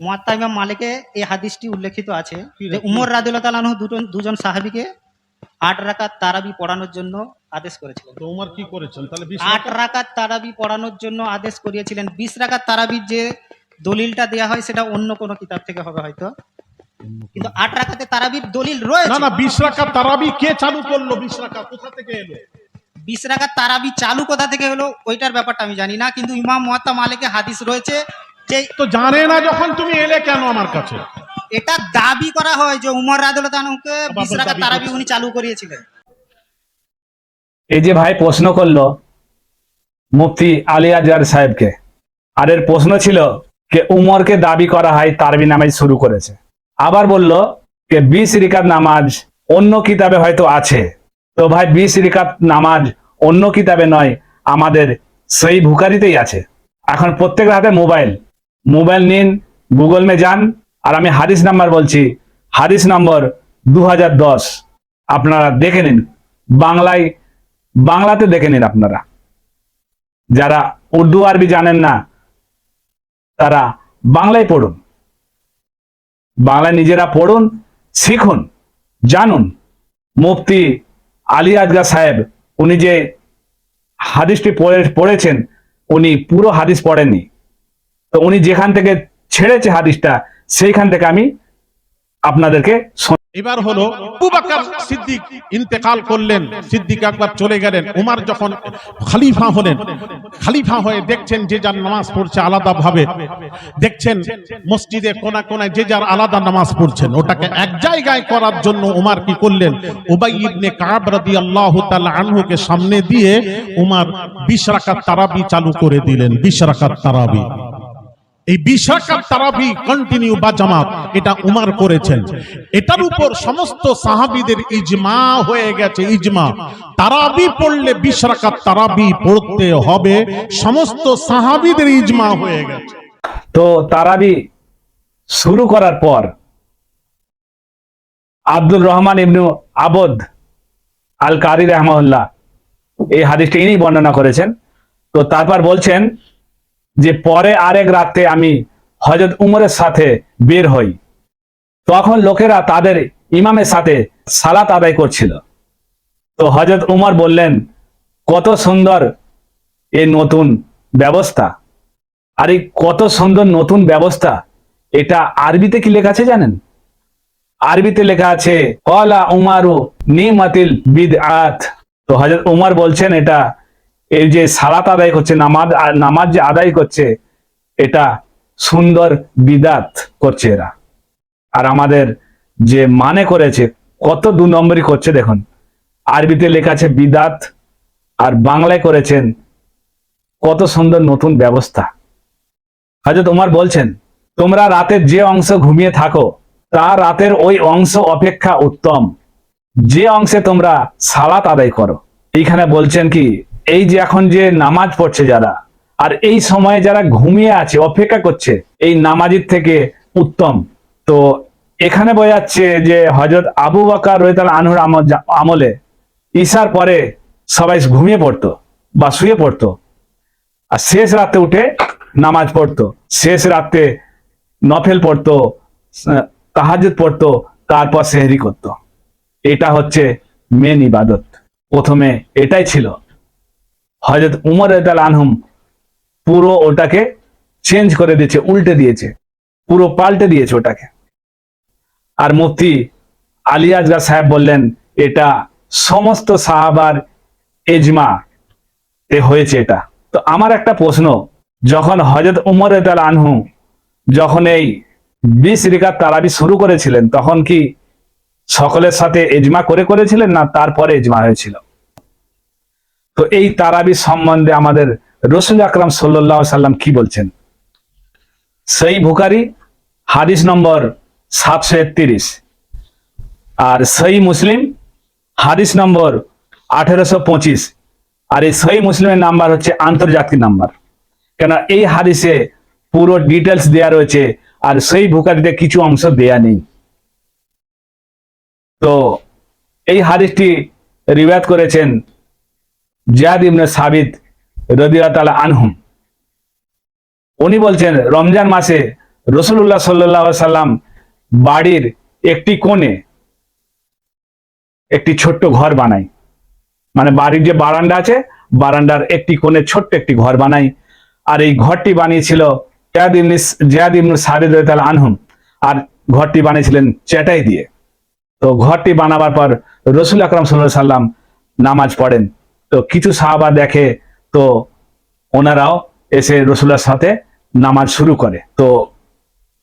মুয়াত্তা ইমাম মালিকে এই হাদিসটি উল্লেখিত আছে যে উমর রাদিউল্লাহ তাআলা আনহু দুজন দুজন সাহাবীকে আট রাকাত তারাবি পড়ানোর জন্য আদেশ করেছিলেন। তো উমর কি করেছেন? তাহলে আট রাকাত? তারাবি পড়ানোর জন্য আদেশ করিয়েছিলেন। বিশ রাকাত তারাবির যে দলিলটা দেয়া হয় সেটা অন্য কোনো কিতাব থেকে হবে হয়তো। কিন্তু আট রাকাতে তারাবির দলিল রয়েছে। না বিশ রাকাত তারাবি কে চালু করল? বিশ রাকাত কোথা থেকে এলো? বিশ রাকাত তারাবি চালু কোথা থেকে হলো ওইটার ব্যাপারটা আমি জানি না। কিন্তু ইমাম মুয়াত্তা মালিকে হাদিস রয়েছে তো জানে না যখন তুমি এলে কেন আমার কাছে? এটা দাবি করা হয় যে উমর তাআলাকে রাকাত তারাবি উনি চালু করিয়েছিলেন। এই যে ভাই প্রশ্ন করল মুফতি আলী আজহার সাহেবকে আর এর প্রশ্ন ছিল যে উমরকে দাবি করা হয় তারবি নামাজ শুরু করেছে। আবার বলল যে বিশ রিকাত নামাজ অন্য কিতাবে হয়তো আছে। তো ভাই বিশ রিকাত নামাজ অন্য কিতাবে নয় আমাদের সেই ভুকারিতেই আছে। এখন প্রত্যেকের হাতে মোবাইল। মোবাইল নিন, গুগল মে যান। আর আমি হাদিস নাম্বার বলছি হাদিস নম্বর দু আপনারা দেখে নিন, বাংলায়, বাংলাতে দেখে নিন আপনারা। যারা উর্দু, আরবি জানেন না, তারা বাংলায় পড়ুন। বাংলায় নিজেরা পড়ুন, শিখুন, জানুন। মুফতি আলী আজগা সাহেব, উনি যে হাদিসটি পড়ে পড়েছেন, উনি পুরো হাদিস পড়েননি। তো উনি যেখান থেকে ছেড়েছে হাদিসটা, সেইখান থেকে আমি আপনাদেরকে এবার হলো সিদ্দিক ইন্তেকাল করলেন, সিদ্দিক একবার চলে গেলেন, উমার যখন খালিফা হলেন, খালিফা হয়ে দেখছেন যে যার নামাজ পড়ছে আলাদা ভাবে দেখছেন মসজিদে কোনা কোনায় যে যার আলাদা নামাজ পড়ছেন, ওটাকে এক জায়গায় করার জন্য উমার কি করলেন? উবাই ইবনে কাব রাদিয়াল্লাহু আনহুকে সামনে দিয়ে উমার 20 রাকাত তারাবি চালু করে দিলেন 20 রাকাত তারাবি। এই বিশাখার তারাবি কন্টিনিউ বা জামাত, এটা উমার করেছেন। এটার উপর সমস্ত সাহাবীদের ইজমা হয়ে গেছে, ইজমা। তারাবি পড়লে বিশাখার তারাবি পড়তে হবে, সমস্ত সাহাবীদের ইজমা হয়ে গেছে। তো তারাবি শুরু করার পর আব্দুর রহমান ইবনু আবদ আল কারি রহমাউল্লাহ এই হাদিসটা ইনি বর্ণনা করেছেন। তো তারপর বলছেন যে পরে আরেক রাতে আমি হজরত উমরের সাথে বের হই। তখন লোকেরা তাদের ইমামের সাথে সালাত আদায় করছিল। তো হজরত উমর বললেন, কত সুন্দর এই নতুন ব্যবস্থা। আর এই কত সুন্দর নতুন ব্যবস্থা। এটা আরবিতে কি লেখা আছে জানেন? আরবিতে লেখা আছে, কলা উমারু নিমাতিল বিদআত। তো হযরত উমার বলছেন, এটা এই যে সালাত আদায় করছে, নামাজ নামাজ যে আদায় করছে, এটা সুন্দর বিদাত করছে এরা। আর আমাদের যে মানে করেছে, কত দু নম্বরই করছে দেখুন। আরবিতে লেখা আছে বিদাত, আর বাংলায় করেছেন কত সুন্দর নতুন ব্যবস্থা। হজরত তোমার বলছেন, তোমরা রাতের যে অংশ ঘুমিয়ে থাকো, তা রাতের ওই অংশ অপেক্ষা উত্তম। যে অংশে তোমরা সালাত আদায় করো, এইখানে বলছেন কি এই যে এখন যে নামাজ পড়ছে যারা, আর এই সময়ে যারা ঘুমিয়ে আছে, অপেক্ষা করছে, এই নামাজির থেকে উত্তম। তো এখানে বোঝাচ্ছে যে হজরত আবু বাকার রহিতাল আনহুর আমল- ঈশার পরে সবাই ঘুমিয়ে পড়তো বা শুয়ে পড়তো। আর শেষ রাতে উঠে নামাজ পড়তো, শেষ রাতে নফেল পড়তো তাহাজুদ পড়তো, তারপর সেহরি করত। এটা হচ্ছে মেন ইবাদত। প্রথমে এটাই ছিল। হজরত উমর এদাল আনহুম পুরো ওটাকে চেঞ্জ করে দিয়েছে, উল্টে দিয়েছে, পুরো পাল্টে দিয়েছে ওটাকে। আর মুফতি আলী আজগা সাহেব বললেন, এটা সমস্ত সাহাবার এজমা এ হয়েছে এটা। তো আমার একটা প্রশ্ন, যখন হজরত উমর এদাল আনহু যখন এই বিশ রিকাত তারাবি শুরু করেছিলেন, তখন কি সকলের সাথে এজমা করে করেছিলেন না তারপরে এজমা হয়েছিল? তো এই তারাবি সম্বন্ধে আমাদের রসুল আকরাম সাল্লাহ সাল্লাম কি বলছেন? সেই ভুকারি হাদিস নম্বর সাতশো একত্রিশ। আর সেই মুসলিম, হাদিস নম্বর আঠেরোশো পঁচিশ। আর এই সহি মুসলিমের নাম্বার হচ্ছে আন্তর্জাতিক নাম্বার। কেন এই হাদিসে পুরো ডিটেলস দেয়া রয়েছে, আর সেই ভুকারিতে কিছু অংশ দেয়া নেই। তো এই হাদিসটি রিবায়াত করেছেন জিয়াদ ইবনে সাবিত রদিয়াতালা আনহুম। উনি বলছেন, রমজান মাসে রসুল্লাহ সাল্লাহ সাল্লাম বাড়ির একটি কোণে একটি ছোট্ট ঘর বানাই মানে বাড়ির যে বারান্দা আছে, বারান্দার একটি কোণে ছোট্ট একটি ঘর বানাই আর এই ঘরটি বানিয়েছিল জিয়াদ ইবনে- জিয়াদ ইবনু সাবিদ রাদিয়াল্লাহু আনহুম। আর ঘরটি বানিয়েছিলেন চেটাই দিয়ে। তো ঘরটি বানাবার পর রসুল আকরাম সাল্লাহ সাল্লাম নামাজ পড়েন। তো কিছু সাহাবা দেখে তো ওনারাও এসে রসুল্লার সাথে নামাজ শুরু করে। তো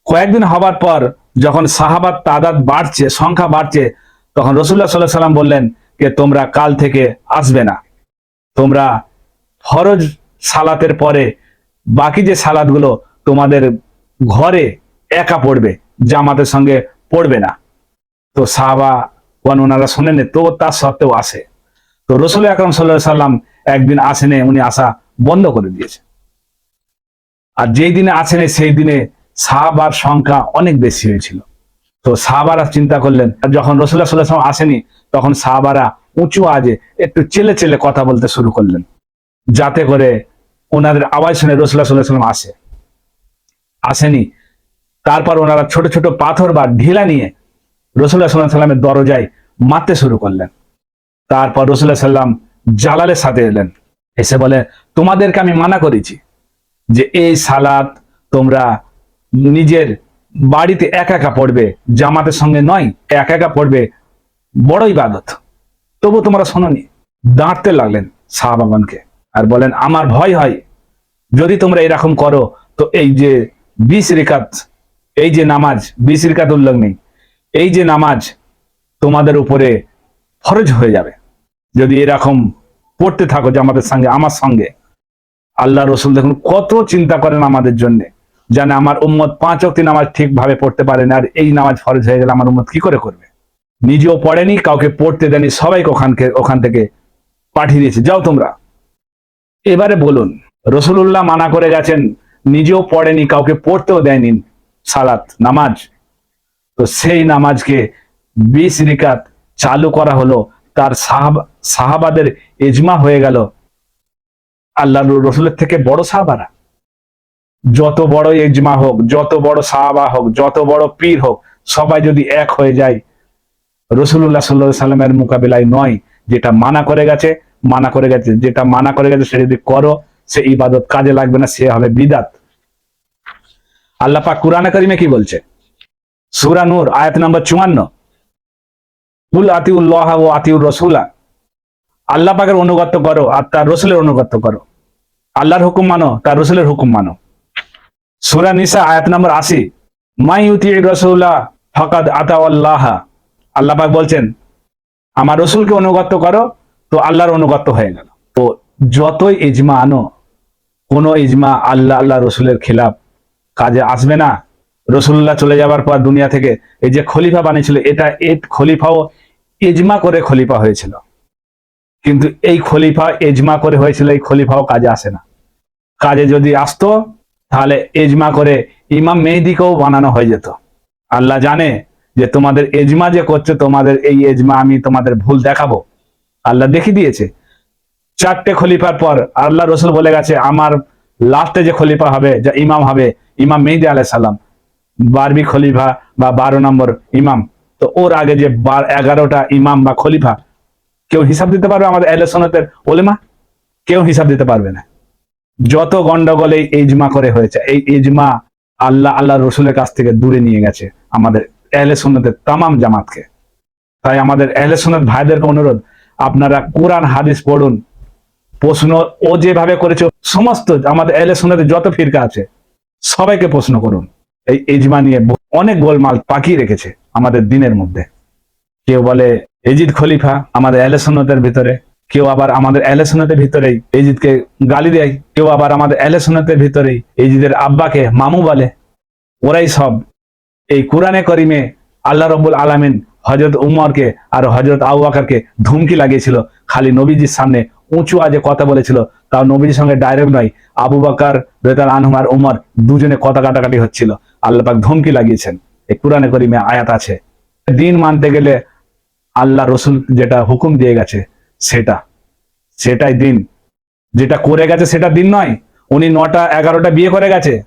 কয়েকদিন হবার পর যখন সাহাবাত তাদাদ বাড়ছে, সংখ্যা বাড়ছে, তখন রসুল্লাহ সাল্লাহ সাল্লাম বললেন যে, তোমরা কাল থেকে আসবে না। তোমরা ফরজ সালাতের পরে বাকি যে সালাদগুলো তোমাদের ঘরে একা পড়বে, জামাতের সঙ্গে পড়বে না। তো সাহাবা ওনারা শোনেন তো তার সত্ত্বেও আসে। তো রসুল আকরম সাল্লাহ সাল্লাম একদিন আসেনে, উনি আসা বন্ধ করে দিয়েছে আর যেই দিনে আসেনে, সেই দিনে সাহাবার সংখ্যা অনেক বেশি হয়েছিল। তো সাহাবারা চিন্তা করলেন, আর যখন রসুল্লাহ সাল্লাহ সাল্লাম আসেনি, তখন সাহাবারা উঁচু আজে একটু চেলে চেলে কথা বলতে শুরু করলেন, যাতে করে ওনাদের আওয়াজ শুনে রসুল্লাহ সাল্লাহ সাল্লাম আসে। আসেনি, তারপর ওনারা ছোট ছোট পাথর বা ঢিলা নিয়ে রসুল্লাহ সাল্লাহ সাল্লামের দরজায় মারতে শুরু করলেন। তারপর রসুল্লাহ সাল্লাম জালালের সাথে এলেন। এসে বলে, তোমাদেরকে আমি মানা করেছি যে এই সালাত তোমরা নিজের বাড়িতে একা একা পড়বে, জামাতের সঙ্গে নয়, একা একা পড়বে। বড় ইবাদত। তবু তোমরা শোনোনি। দাঁড়তে লাগলেন শাহবাগানকে আর বলেন, আমার ভয় হয়। যদি তোমরা এরকম করো, তো এই যে বিশ রেখাত, এই যে নামাজ, বিশ রেখাত উল্লেখ নেই, এই যে নামাজ তোমাদের উপরে ফরজ হয়ে যাবে। যদি এরকম পড়তে থাকো যে আমাদের সঙ্গে, আমার সঙ্গে। আল্লাহ রসুল দেখুন, কত চিন্তা করেন আমাদের জন্য। জানে আমার উম্মত পাঁচ অক্তি নামাজ ঠিকভাবে পড়তে পারে না, আর এই নামাজ ফরজ হয়ে গেলে আমার উম্মত কি করে করবে? নিজেও পড়েনি, কাউকে পড়তে দেয়নি, সবাইকে ওখানকে, ওখান থেকে পাঠিয়ে দিয়েছে। যাও তোমরা। এবারে বলুন রসুল্লাহ মানা করে গেছেন, নিজেও পড়েনি, কাউকে পড়তেও দেয়নি সালাত, নামাজ। তো সেই নামাজকে বিশ রিকাত চালু করা হলো তার সাহাবা, সাহাবাদের এজমা হয়ে গেল। আল্লাহ রসুলের থেকে বড় সাহাবারা। যত বড় এজমা হোক, যত বড় সাহাবা হোক, যত বড় পীর হোক, সবাই যদি এক হয়ে যায় রসুল্লাহ সাল্লাহ সাল্লামের মোকাবিলায় নয়, যেটা মানা করে গেছে, মানা করে গেছে, যেটা মানা করে গেছে সে যদি করো, সে ইবাদত কাজে লাগবে না, সে হবে বিদাত। আল্লাহ পাক কুরআনে কারিমে কি বলছে? সূরা নূর, আয়াত নম্বর চুয়ান্ন। কুল আতিউল্লাহ ও আতিউর রসুলা আল্লাহ পাকের অনুগত্য করো আর তার রসুলের অনুগত্য করো। আল্লাহর হুকুম মানো, তার রসুলের হুকুম মানো। সূরা নিসা আয়াত নম্বর আশি। মাই ইউতি রসুল্লাহ ফকাদ আতাউল্লাহ আল্লাহ পাক বলছেন, আমার রসুলকে অনুগত করো, তো আল্লাহর অনুগত হয়ে গেল। তো যতই ইজমা আনো, কোন ইজমা আল্লাহ আল্লাহ রসুলের খেলাফ কাজে আসবে না। রসুল্লাহ চলে যাবার পর দুনিয়া থেকে এই যে খলিফা বানিয়েছিল, এটা এই খলিফাও ইজমা করে খলিফা হয়েছিল। কিন্তু এই খলিফা এজমা করে হয়েছিল, এই খলিফাও কাজে আসে না। কাজে যদি আসতো, তাহলে এজমা করে ইমাম মেহেদিকেও বানানো হয়ে যেত। আল্লাহ জানে যে তোমাদের এজমা যে করছে, তোমাদের এই এজমা আমি তোমাদের ভুল দেখাবো। আল্লাহ দেখিয়ে দিয়েছে। চারটে খলিফার পর আল্লাহ রসুল বলে গেছে, আমার লাস্টে যে খলিফা হবে, যা ইমাম হবে, ইমাম মেহেদি আলাহ সাল্লাম বারবি খলিফা বা বারো নম্বর ইমাম। তো ওর আগে যে এগারোটা ইমাম বা খলিফা, কেউ হিসাব দিতে পারবে আমাদের এলে সনতের ওলেমা? কেউ হিসাব দিতে পারবে না। যত গন্ডগোল এই ইজমা করে হয়েছে, এই ইজমা আল্লাহ আল্লাহ রসুলের কাছ থেকে দূরে নিয়ে গেছে আমাদের এহলে তামাম জামাতকে। তাই আমাদের এহলে ভাইদেরকে অনুরোধ, আপনারা কোরআন, হাদিস পড়ুন, প্রশ্ন ও যেভাবে করেছে, সমস্ত আমাদের এহলে যত ফিরকা আছে, সবাইকে প্রশ্ন করুন। এই এজমা নিয়ে অনেক গোলমাল পাকিয়ে রেখেছে। আমাদের দিনের মধ্যে। কেউ বলে, এজিদ খলিফা আমাদের এহলে সুন্নতের ভিতরে, কেউ আবার আমাদের এহলে সুন্নতের ভিতরেই এজিদকে গালি দেয়, কেউ আবার আমাদের এহলে সুন্নতের ভিতরেই এজিদের আব্বাকে মামু বলে। ওরাই সব এই কোরআনে করিমে আল্লাহ রব্বুল আলামিন হজরত উমরকে আর হজরত আবু বাকারকে ধুমকি লাগিয়েছিল। খালি নবীজির সামনে উঁচু আজে কথা বলেছিল। তাও নবীজির সঙ্গে ডাইরেক্ট নয়, আবু বাকার রেতাল আনহুম আর উমর দুজনে কথা কাটাকাটি হচ্ছিল। আল্লাহ পাক ধমকি লাগিয়েছেন। এই কোরআনে করিমে আয়াত আছে। দিন মানতে গেলে আল্লাহ রসুল যেটা হুকুম দিয়ে গেছে, সেটা। সেটাই দিন। যেটা করে গেছে সেটা দিন নয়, উনি নটা এগারোটা বিয়ে করে গেছে,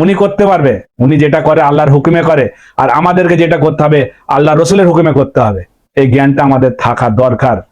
উনি করতে পারবে। উনি যেটা করে আল্লাহর হুকুমে করে, আর আমাদেরকে যেটা করতে হবে, আল্লাহ রসুলের হুকুমে করতে হবে। এই জ্ঞানটা আমাদের থাকা দরকার।